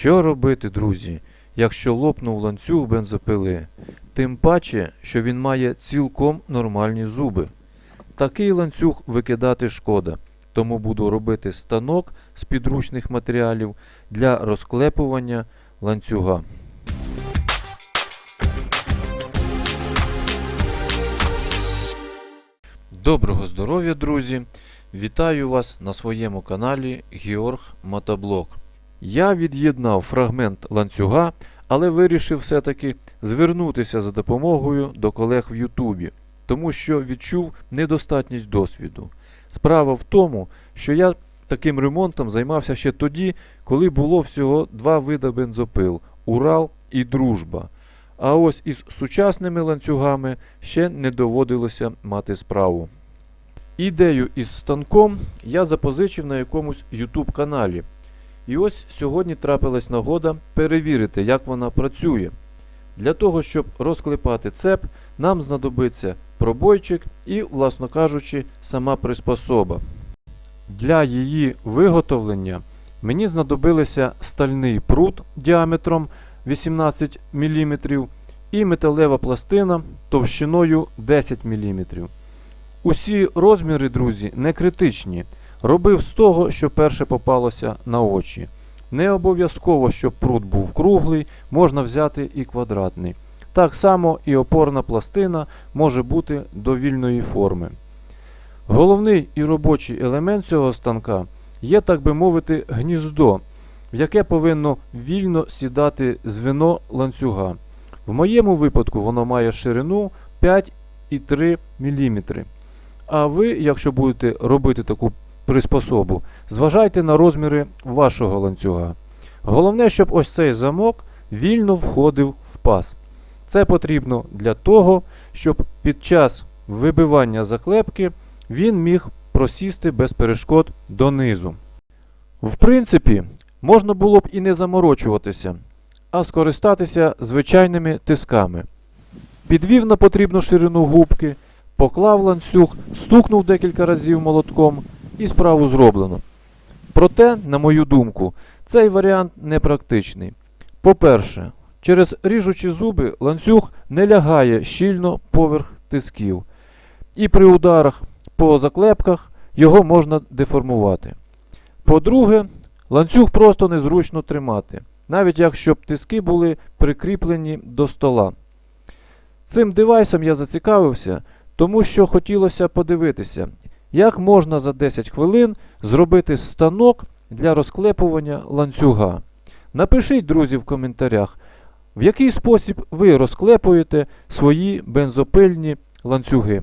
Що робити, друзі, якщо лопнув ланцюг бензопили? Тим паче, що він має цілком нормальні зуби. Такий ланцюг викидати шкода, тому буду робити станок з підручних матеріалів для розклепування ланцюга. Доброго здоров'я, друзі! Вітаю вас на своєму каналі Георг Мотоблок. Я від'єднав фрагмент ланцюга, але вирішив все-таки звернутися за допомогою до колег в Ютубі, тому що відчув недостатність досвіду. Справа в тому, що я таким ремонтом займався ще тоді, коли було всього два вида бензопил Урал і Дружба. А ось із сучасними ланцюгами ще не доводилося мати справу. Ідею із станком я запозичив на якомусь YouTube каналі. І ось сьогодні трапилась нагода перевірити, як вона працює. Для того, щоб розклепати цеп, нам знадобиться пробойчик і, власно кажучи, сама приспособа. Для її виготовлення мені знадобилися стальний прут діаметром 18 мм і металева пластина товщиною 10 мм. Усі розміри, друзі, не критичні. Робив з того, що перше попалося на очі. Не обов'язково, щоб прут був круглий, можна взяти і квадратний. Так само і опорна пластина може бути довільної форми. Головний і робочий елемент цього станка є, так би мовити, гніздо, в яке повинно вільно сідати звено ланцюга. В моєму випадку воно має ширину 5,3 мм. А ви, якщо будете робити таку приспособу, зважайте на розміри вашого ланцюга. Головне, щоб ось цей замок вільно входив в паз. Це потрібно для того, щоб під час вибивання заклепки він міг просісти без перешкод донизу. В принципі, можна було б і не заморочуватися, а скористатися звичайними тисками. Підвів на потрібну ширину губки, поклав ланцюг, стукнув декілька разів молотком і справу зроблено. Проте, на мою думку, цей варіант непрактичний. По-перше, через ріжучі зуби ланцюг не лягає щільно поверх тисків, і при ударах по заклепках його можна деформувати. По-друге, ланцюг просто незручно тримати, навіть якщо б тиски були прикріплені до стола. Цим девайсом я зацікавився, тому що хотілося подивитися, як можна за 10 хвилин зробити станок для розклепування ланцюга. Напишіть, друзі, в коментарях, в який спосіб ви розклепуєте свої бензопильні ланцюги.